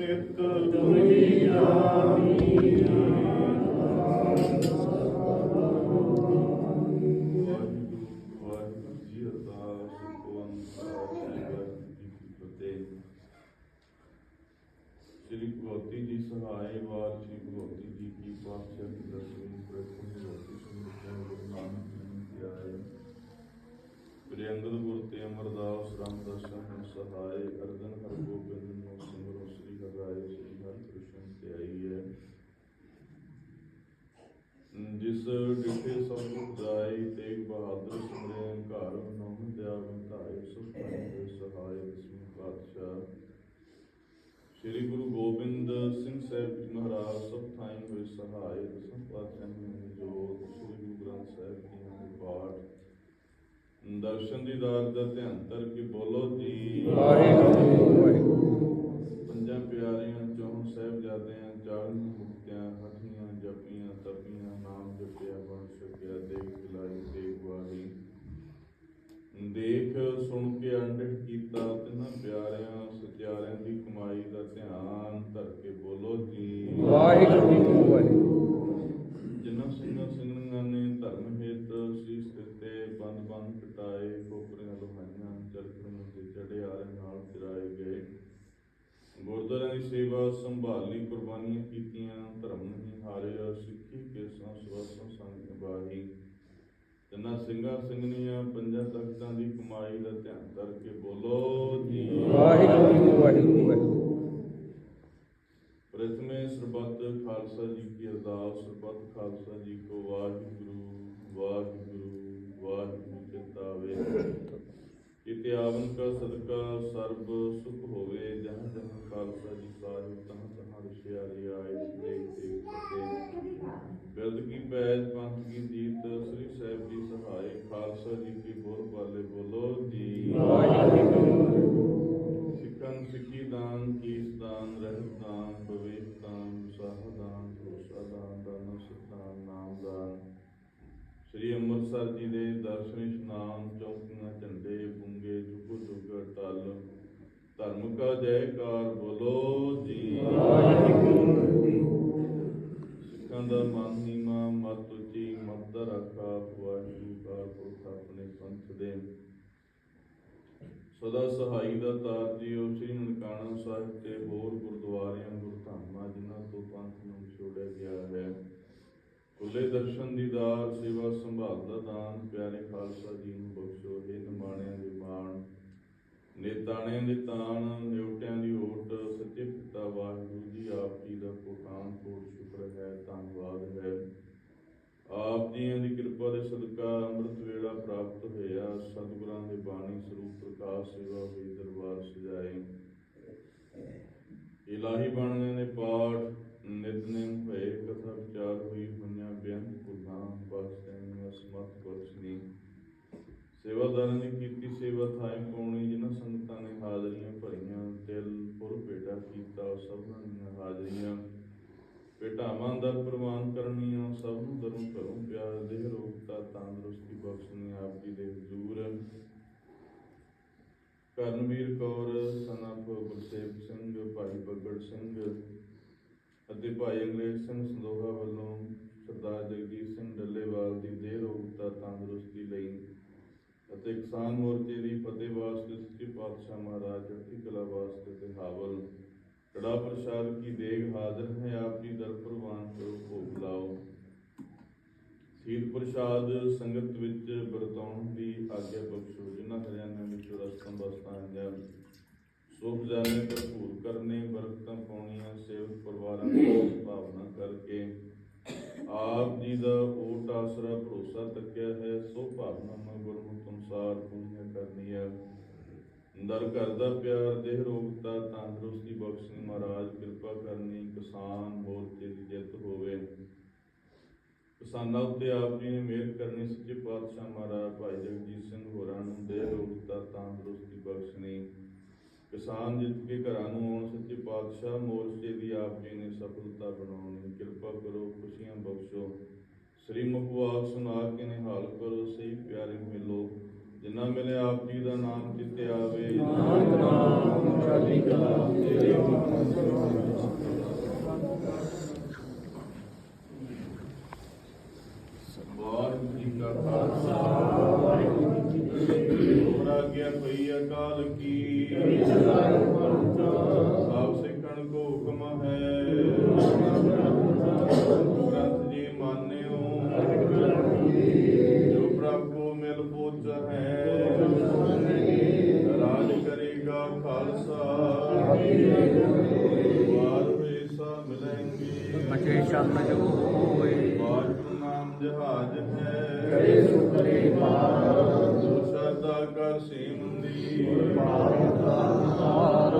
ਨਿਤ ਤੁਮਰੀ ਜਾਨੀ ਸ੍ਰੀ ਭਗਵਤੀ ਜੀ ਸਹਾਇ ਵਾਰ ਸ੍ਰੀ ਭਗਵਤੀ ਜੀ ਕੀ ਪਾਤਸ਼ਾਹ ਦੀ ਦਸਵੀਂ ਪ੍ਰਥਮ ਭਗਵਤੀ ਸੰਗਿਆ ਗੁਰੂ ਨਾਨਕ ਦੇਵ ਜੀ ਆਏ ਸ੍ਰੀ ਗੁਰ ਤੇ ਅਮਰਦਾਸ ਰਾਮਦਾਸ ਸਹਾਇ ਅਰਜਨ ਹਰ ਗੋਬਿੰਦ ਨੂੰ ਸਿਮਰੋ ਸ੍ਰੀ ਹਰਿ ਰਾਏ ਸ੍ਰੀ ਹਰਿ ਕ੍ਰਿਸ਼ਨ ਤੇ ਆਈ ਹੈ ਜਿਸ ਡਿਠੇ ਸਭ ਦੁਖ ਜਾਏ ਤੇਗ ਬਹਾਦਰ ਸਿਮਰੇ ਘਰ ਨੌਮ ਦਿਆ ਬੰਧਾਏ ਸੁਖ ਪਾਏ ਸਹਾਇ ਦਸਵੇਂ ਪਾਤਸ਼ਾਹ। ਸ੍ਰੀ ਗੁਰੂ ਗੋਬਿੰਦ ਸਿੰਘ ਸਾਹਿਬ ਜੀ ਮਹਾਰਾਜ, ਸਭ ਥਾਈਂ ਹੋਏ ਸਹਾਇ ਦਸਮ ਪਾਤਸ਼ਾਹ ਨੇ ਜੋ ਸ੍ਰੀ ਗੁਰੂ ਗ੍ਰੰਥ ਸਾਹਿਬ ਜੀ ਦੇ ਪਾਠ। ਦਰਸ਼ਨ ਦੀਦਾਰ ਦਾ ਧਿਆਨ ਧਰ ਕੇ ਬੋਲੋ ਜੀ। ਵਾਹਿਗੁਰੂ ਵਾਹਿਗੁਰੂ ਪੰਜਾਂ ਪਿਆਰਿਆਂ ਚੌਂ ਸਾਹਿਬਜ਼ਾਦਿਆਂ ਚਾਲੀਆਂ ਮੁਕਤਿਆਂ ਹੱਠੀਆਂ ਜਪੀਆਂ ਤਪੀਆਂ ਨਾਮ ਜਪਿਆ ਬਣ ਸਕਿਆ ਦੇਖ ਦਿਲਾਈ ਦੇਖ ਵਾਹੀ ਦੇਖ ਸੁਣ ਕੇ ਅੰਡਿਤ ਕੀਤਾ ਤਿਨਾਂ ਪਿਆਰਿਆਂ ਸਤਿਆਰਿਆਂ ਦੀ ਕਮਾਈ ਦਾ ਧਿਆਨ ਧਰ ਕੇ ਬੋਲੋ ਜੀ ਵਾਹਿਗੁਰੂ ਵਾਹਿਗੁਰੂ ਜਿਨ੍ਹਾਂ ਸਿੰਘਾਂ ਸਿੰਘਾਂ ਨੇ ਧਰਮ ਹਿਤ ਸੀਸ ਦਿੱਤੇ ਬੰਦ ਬੰਦ ਕਟਾਏ ਖੋਪਰੀਆਂ ਲੋਹਾਈਆਂ ਚਰਖੜੀਆਂ ਤੇ ਚੜੇ ਆਰੇ ਨਾਲ ਫਿਰਾਏ ਗਏ ਗੁਰਦੁਆਰਿਆਂ ਦੀ ਸੇਵਾ ਸੰਭਾਲੀ ਕੁਰਬਾਨੀਆਂ ਕੀਤੀਆਂ ਧਰਮ ਨਹੀਂ ਹਾਰਿਆ ਸਿੱਖੀ ਕੇ ਸੰਸਵਾਸਾਂ ਸੰਗ ਨਿਭਾਈ। ਜਿਨ੍ਹਾਂ ਸਿੰਘਾਂ ਸਿੰਘਣੀਆਂ ਪੰਜਾਂ ਤਖਤਾਂ ਦੀ ਕਮਾਈ ਦਾ ਧਿਆਨ ਕਰਕੇ ਬੋਲੋ ਜੀ। ਵਾਹਿਗੁਰੂ ਵਾਹਿਗੁਰੂ ਵਾਹਿਗੁਰੂ। ਪ੍ਰਥਮੇ ਸਰਬੱਤ ਖਾਲਸਾ ਜੀ ਕੀ ਅਰਦਾਸ ਸਰਬੱਤ ਖਾਲਸਾ ਜੀ ਕੋ ਵਾਹਿਗੁਰੂ ਵਾਹਿਗੁਰੂ ਵਾਹਿਗੁਰੂ ਚਿਤਾਵੇ ਕਿਤੇ ਆਵਨ ਕਾ ਸਦਕਾ ਸਰਬ ਸੁਖ ਹੋਵੇ ਖਾਲਸਾ ਜੀ ਸਾਹਿਬ ਤਹਾਂ ਤਹਾਂ ਰਸ਼ਿਆਰੀ ਆਏ ਦੇਖ ਦੇਖ ਕੇ ਬਿਰਦ ਕੀ ਪੈਜ, ਪੰਥ ਕੀ ਜੀਤ, ਸ੍ਰੀ ਸਾਹਿਬ ਜੀ ਸਹਾਇ ਖਾਲਸਾ ਜੀ ਕੀ ਬੋਲ ਬਾਲੇ ਬੋਲੋ ਜੀ। ਸਿੱਖਾਂ ਸਿੱਖੀ ਦਾਨ, ਕੀਸ ਦਾਨ, ਰਹਿਤ ਦਾਨ ਭਵੇਸ਼ ਦਾਨ ਵਿਸਾਹ ਦਾਨ, ਭਰੋਸਾ ਦਾਨ ਦਾਨ ਸਤਾਨ ਨਾਮ ਦਾਨ। ਸ੍ਰੀ ਅੰਮ੍ਰਿਤਸਰ ਜੀ ਦੇ ਦਰਸ਼ਨ, ਇਸ਼ਨਾਨ, ਚੌਕੀਆਂ, ਝੰਡੇ ਬੁੰਗੇ ਜੁਗੋ ਜੁਗ ਧਰਮ ਕਾ ਜੈਕਾਰ ਬੋਲੋ ਜੀ। ਸਿੱਖਾਂ ਦਾ ਮਨ ਨੀਮਾ ਮਤ ਉੱਚੀ, ਮਤ ਦਾ ਵਾਹਿਗੁਰੂ ਕਾ ਪੁਰਖ ਆਪਣੇ ਪੰਥ ਦੇ। ਸਦਾ ਸਹਾਈ ਦਾ ਤਾਰ ਜੀਓ ਸ੍ਰੀ ਨਨਕਾਣਾ ਸਾਹਿਬ ਤੇ ਹੋਰ ਗੁਰਦੁਆਰਿਆਂ, ਗੁਰਧਾਮਾਂ, ਜਿਨ੍ਹਾਂ ਤੋਂ ਪੰਥ ਨੂੰ ਛੋੜਿਆ ਗਿਆ ਹੈ। ਖੁੱਲੇ ਦਰਸ਼ਨ ਦੀਦਾਰ ਸੇਵਾ ਸੰਭਾਲ ਦਾ ਦਾਨ, ਪਿਆਰੇ ਖਾਲਸਾ ਜੀ ਨੂੰ ਬਖਸ਼ੋ ਇਹ ਨਿਮਾਣਿਆਂ ਦੇ ਮਾਣ। ਨੇਤਾਣਿਆਂ ਦੇ ਤਾਣ ਨਿਉਟਿਆਂ ਦੀ ਓਟ, ਸੱਚੇ ਪਿਤਾ ਵਾਹਿਗੁਰੂ ਜੀ, ਆਪ ਜੀ ਦਾ ਕੋਟਾਨ ਕੋਟ ਸ਼ੁਕਰ ਹੈ, ਧੰਨਵਾਦ ਹੈ। ਆਪ ਜੀਆਂ ਦੀ ਕਿਰਪਾ ਦੇ ਸਦਕਾ ਅੰਮ੍ਰਿਤ ਵੇਲਾ ਪ੍ਰਾਪਤ ਹੋਇਆ, ਸਤਿਗੁਰਾਂ ਦੇ ਬਾਣੀ ਸਰੂਪ ਪ੍ਰਕਾਸ਼ ਸੇਵਾ ਹੋਈ, ਦਰਬਾਰ ਸਜਾਏ। ਇਲਾਹੀ ਬਾਣੀਆਂ ਦੇ ਪਾਠ, ਨਿਤਨੇਮ ਹੋਏ ਕਥਾ ਵਿਚਾਰ ਹੋਈ ਹੋਈਆਂ ਬੇਅੰਤ ਭੁੱਲਾਂ ਬਖਸ਼ਣ ਅਸਮਤ ਬਖਸ਼ਣੀ ਸੇਵਾਦਾਰਾਂ ਦੀ ਕੀਤੀ ਸੇਵਾ ਥਾਈ ਪਾਉਣੀ ਜਿਨ੍ਹਾਂ ਸੰਗਤਾਂ ਨੇ ਹਾਜ਼ਰੀਆਂ ਭਰੀਆਂ ਦਿਲ ਪੁਰ ਭੇਟਾ ਕੀਤਾ ਸਭਨਾਂ ਦੀਆਂ ਹਾਜ਼ਰੀਆਂ। ਭੇਟਾਵਾਂ ਦਾ ਪ੍ਰਵਾਨ ਕਰਨੀਆਂ, ਸਭ ਨੂੰ ਦਰੋਂ ਘਰੋਂ ਪਿਆਰ, ਦੇਹ ਰੋਗਤਾ ਤੰਦਰੁਸਤੀ ਬਖਸ਼ਣੀ ਆਪ ਜੀ ਦੇ ਹਜ਼ੂਰ। ਕਰਨਵੀਰ ਕੌਰ ਸਨਫ ਗੁਰਸੇਵ ਸਿੰਘ, ਭਾਈ ਬੱਗੜ ਸਿੰਘ ਅਤੇ ਭਾਈ ਅੰਗਰੇਜ਼ ਸਿੰਘ ਸੰਦੋਹਾ ਵੱਲੋਂ ਸਰਦਾਰ ਜਗਜੀਤ ਸਿੰਘ ਡੱਲੇਵਾਲ ਦੀ ਦੇਹ ਰੋਗਤਾ ਤੰਦਰੁਸਤੀ ਲਈ ਅਤੇ ਕਿਸਾਨ ਮੋਰਚੇ ਦੀ ਫਤਿਹ ਵਾਸਤੇ ਸੱਚੇ ਪਾਤਸ਼ਾਹ ਮਹਾਰਾਜ ਚੜ੍ਹਦੀ ਕਲਾ ਵਾਸਤੇ ਤੇ ਹਾਵਲ। ਕੜਾ ਪ੍ਰਸ਼ਾਦ ਕੀ ਦੇਗ ਹਾਜ਼ਰ ਹੈ ਆਪ ਜੀ ਦਰ ਪ੍ਰਵਾਨ ਕਰੋ, ਭੋਗ ਲਾਓ। ਪ੍ਰਸ਼ਾਦ ਸੰਗਤ ਵਿੱਚ ਵਰਤਾਉਣ ਦੀ ਆਗਿਆ ਬਖਸ਼ੋ, ਜਿਨ੍ਹਾਂ ਹਰਿਆਣਾ ਵਿੱਚ ਰਸਤਾਂ ਬਸਤਾਂ ਆਈਆਂ। ਸੁਖ ਜਾਣੇ ਭਰਪੂਰ ਕਰਨੇ, ਬਰਕਤਾਂ ਪਾਉਣੀਆਂ, ਸੇਵਕ ਪਰਿਵਾਰਾਂ ਦੀ ਭਾਵਨਾ ਕਰਕੇ। ਆਪ ਜੀ ਦਾ ਓਟ ਆਸਰਾ ਭਰੋਸਾ ਤੱਕਿਆ ਹੈ, ਸੋ ਭਾਵਨਾਵਾਂ ਗੁਰਮੁਖ ਅਨੁਸਾਰ ਪੂਰੀਆਂ ਕਰਨੀਆਂ। ਦਰ ਘਰ ਦਾ ਪਿਆਰ ਦੇਹ ਰੋਗਤਾ ਤੰਦਰੁਸਤੀ ਬਖਸ਼ਣੀ। ਮਹਾਰਾਜ, ਕਿਰਪਾ ਕਰਨੀ ਕਿਸਾਨ ਮੋਰਚੇ ਦੀ ਜਿੱਤ ਹੋਵੇ। ਕਿਸਾਨਾਂ ਉੱਤੇ ਆਪ ਜੀ ਨੇ ਮਿਹਰ ਕਰਨੀ। ਸੱਚੇ ਪਾਤਸ਼ਾਹ ਮਹਾਰਾਜ ਭਾਈ ਜਗਜੀਤ ਸਿੰਘ ਹੋਰਾਂ ਨੂੰ ਦੇਹ ਰੋਗਤਾ ਤੰਦਰੁਸਤੀ ਬਖਸ਼ਣੀ। ਕਿਸਾਨ ਜਿੱਤ ਕੇ ਘਰਾਂ ਨੂੰ ਆਉਣ। ਸੱਚੇ ਪਾਤਸ਼ਾਹ ਮੋਰਚੇ ਦੀ ਆਪ ਜੀ ਨੇ ਸਫਲਤਾ ਬਣਾਉਣੀ। ਕਿਰਪਾ ਕਰੋ, ਖੁਸ਼ੀਆਂ ਬਖਸ਼ੋ। ਸ੍ਰੀ ਮੁਖਵਾਕ ਸੁਣਾ ਕੇ ਨਿਹਾਲ ਕਰੋ। ਸਹੀ ਪਿਆਰੇ ਮਿਲੋ। ਜਿਨਾ ਮੇਰੇ ਆਪ ਜੀ ਦਾ ਨਾਮ ਜਿਤੇ ਆਵੇ। ਨਾਨਕ ਨਾਮ ਜੀ ਦਾ ਖਾਲਸਾ। ਵਾਹਿਗੁਰੂ ਜੀ ਕੀ ਫਤਿਹ ਹੋਰਾ ਗਿਆ ਪਈ ਅਕਾਲ ਕੀ? ਕਰੀ ਸਦਾ ਪਰਤਾ ਖਾਲਸਾ ਵਾਹਿਗੁਰੂ ਸਾ ਮਿਲਾਂਗੇ ਬਚੇ ਸ਼ਬਦ ਜੋ ਹੋਏ। ਵਾਹਿਗੁਰੂ ਨਾਮ ਜਹਾਜ ਹੈ। ਕਰੇ ਸੁਖਰੇ ਮਾਰ ਸਦਾ ਕਰ ਸੇਮੰਦੀ ਮਾਰ ਤਾਰ